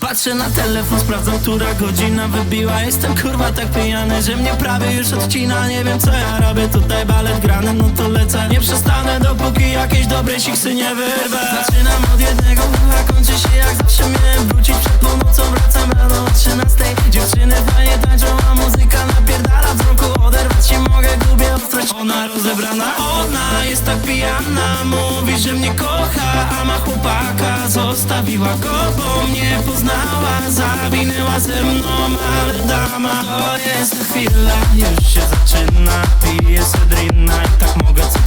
Patrzę na telefon, sprawdzam, która godzina wybiła. Jestem kurwa tak pijany, że mnie prawie już odcina. Nie wiem co ja robię, tutaj balet grany, no to lecę. Nie przestanę dopóki jakieś dobre siksy nie wyrwę. Zaczynam od jednego, a kończy się ona jest tak pijana Mówi, że mnie kocha, a ma chłopaka Zostawiła go, bo mnie poznała Zawinęła ze mną, ale dama To jest chwila, już się zaczyna Piję sedrina i tak mogę co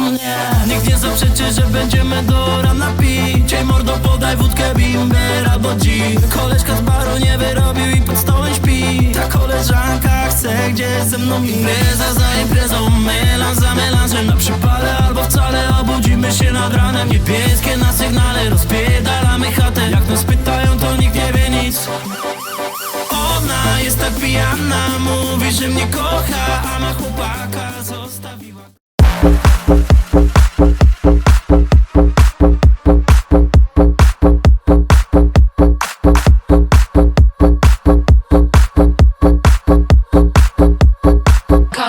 mnie. Nikt nie zaprzeczy, że będziemy do rana pić. Ej mordo podaj wódkę, bimber albo dzik Koleżka z baru nie wyrobił i pod stołem śpi. Ta koleżanka chce gdzieś ze mną Impreza za imprezą, melanż za melanżem Na przypale albo wcale obudzimy się nad ranem. Niebieskie na sygnale, rozpierdalamy chatę. Jak nas pytają, to nikt nie wie nic. Ona jest tak pijana, mówi, że mnie kocha, a ma chłopaka zostawiła. Come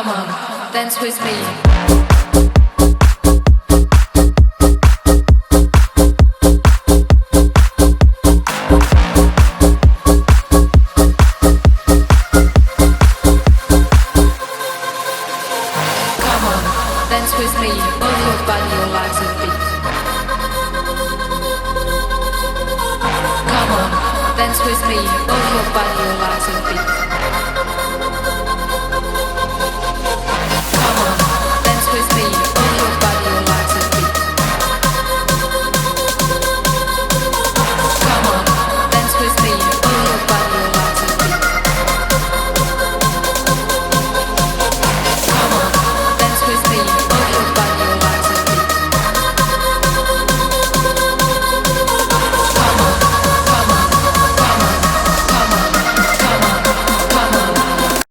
on, dance with me. me, your body, your. Come on, dance with me, both your body, your lives and feet.